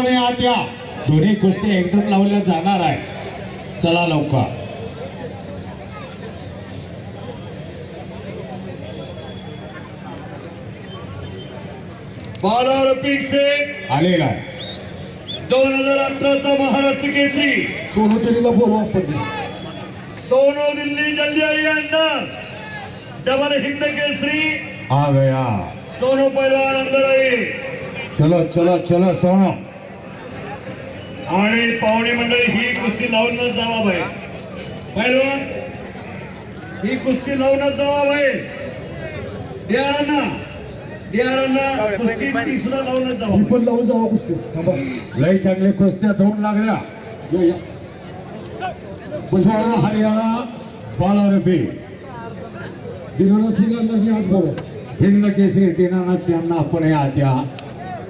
आपण आत या दोन्ही कुस्ती एकदम लावल्या जाणार आहे. चला लवकर. बारा रफिक शेख आलेला आहे दोन हजार अठराचा महाराष्ट्र केसरी. सोनोतरीला बोलवा आपण. सोनो दिल्ली जल्दी आई अंदर डबल हिंद केसरी. आ गया. सोनो पहलवान अंदर आई चलो चलो चलो सोनो. आणि पाहुणे मंडळी ही कुस्ती लावूनच जावा बाई. पहलवान ही कुस्ती लावूनच जावा बाई. डियारांना डियारांना कुस्ती ती सुद्धा लावूनच जावा पण लावून जावा कुस्ती. थांबा. लय चांगले कुस्त्या धुवून लागल्या. सोना हरियाणा बाला रबी दिनानाथ सिंग अंदाजने हात बोला हिंद केसरी दिनानाथ यांना आपण या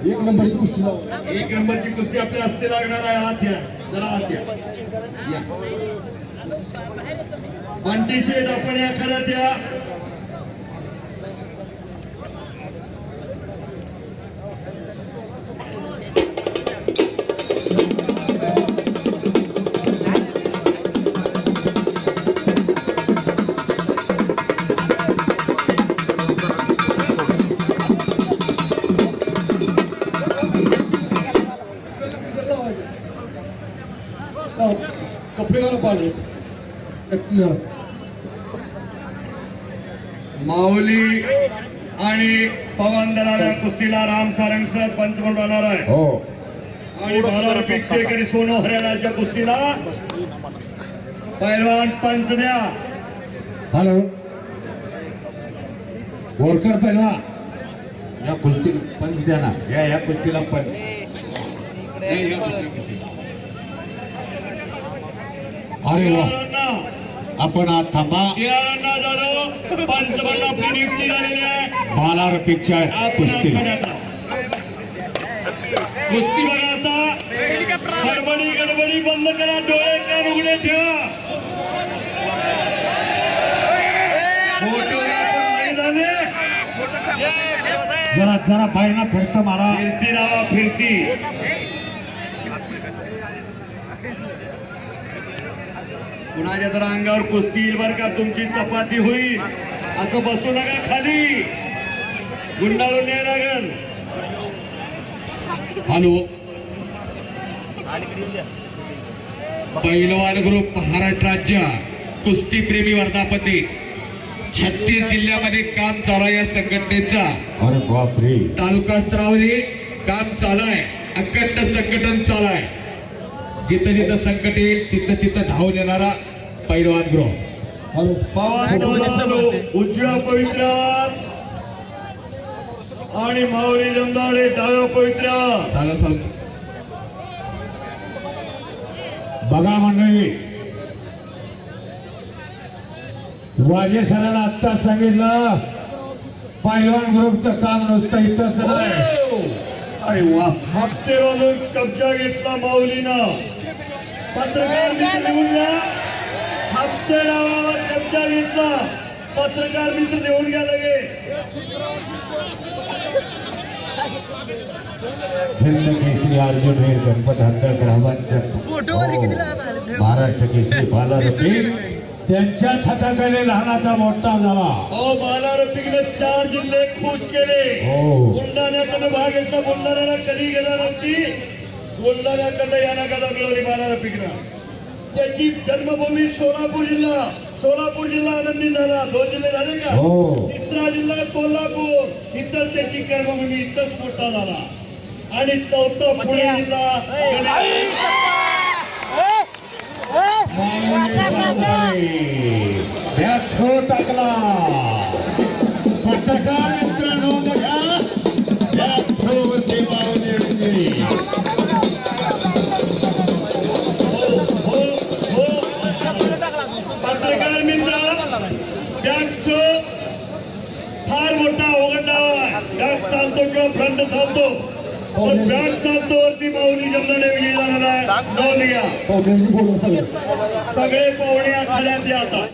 एक नंबरची कुस्ती लावा. एक नंबरची कुस्ती आपल्या हस्ते लागणार आहे. हात घ्या. जरा हात घ्या. या. बंटी शेठ आपण या खड्यात पाहिजे माऊली आणि पवन दलाला कुस्तीला राम सारंग सर पंच म्हणून राहणार आहे. हो. आणि बाला शेकडे सोनो हरियाणाच्या कुस्तीला? पैलवान पंच द्या. हॅलो. बोरकर पहिला या कुस्ती पंच द्या ना. या या कुस्तीला पंच. या कुस्ती- अरे वा. आपण आत थांबा. बिहारांना जाधव पंच म्हणून आपली नियुक्ती झालेली आहे. बाला रफिकच्या आपण कुस्तीला. आखाड्यात राहा. कुस्ती बघा आता गडबडी गडबडी बंद करा. डोळे कान उघडे ठेवा. जरा जरा बायना फिरतं मारा. फिरती राहा फिरती. कुणाच्या तर अंगावर कुस्ती येईल बरं का तुमची चपाती होईल. असं बसू नका खाली. गुंडाळून नाही लागल. हॅलो पैलवान ग्रुप महाराष्ट्र राज्य कुस्ती प्रेमी वर्धापती छत्तीस जिल्ह्यामध्ये काम चालू आहे या संघटनेचा. तालुका स्तरावरी काम चालू आहे. अखंड संघटन चालू आहे. जिथं जिथं संकट येईल तिथं तिथं धावून येणारा पैलवान डोला उजव्या पवित्रात आणि माऊली जमदाडे डाव्या पवित्र्यात सांगा सांगा. बघा मंडळी. वाजे सरांना आत्ता सांगितलं पैलवान ग्रुपचं काम नुसतं इथंच नाही. अरे वा हप्ते बांधून कब्जा घेतला माऊलीनं. पत्रकार मित्र लिहून घ्या हप्ते नावावर कब्जा घेतला पत्रकार मित्र लिहून घ्या लगे. हिंद केसरी अर्जुन हे गणपत हंतर ग्रामांच्या महाराष्ट्र केसरी बाला रफिक त्यांच्याच हाताखाली लहानाचा मोठा झाला. अहो बाला रफिकने चार जिल्हे खुश केले. हो. बुलढाण्यातून भाग घेतला. बुलढाण्याला कधी गेला नव्हती बुलढाण्याकडनं याना कदा मिळवली बाला रफिकनं त्याची जन्मभूमी सोलापूर जिल्हा. सोलापूर जिल्हा आनंदी झाला. दोन जिल्हे झाले का? हो. तिसरा जिल्हा कोल्हापूर. इथंच त्याची कर्मभूमी इथंच मोठा झाला. आणि चौथा पुणे जिल्हा टाकला. चालतो किंवा फ्रंट चालतो. पण बॅग चालतो वरती माऊली जमदाडे विजय झालेला आहे पाहुण्यांनी बोलवा सगळं. सगळे पाहुणे आखाड्यात या आता.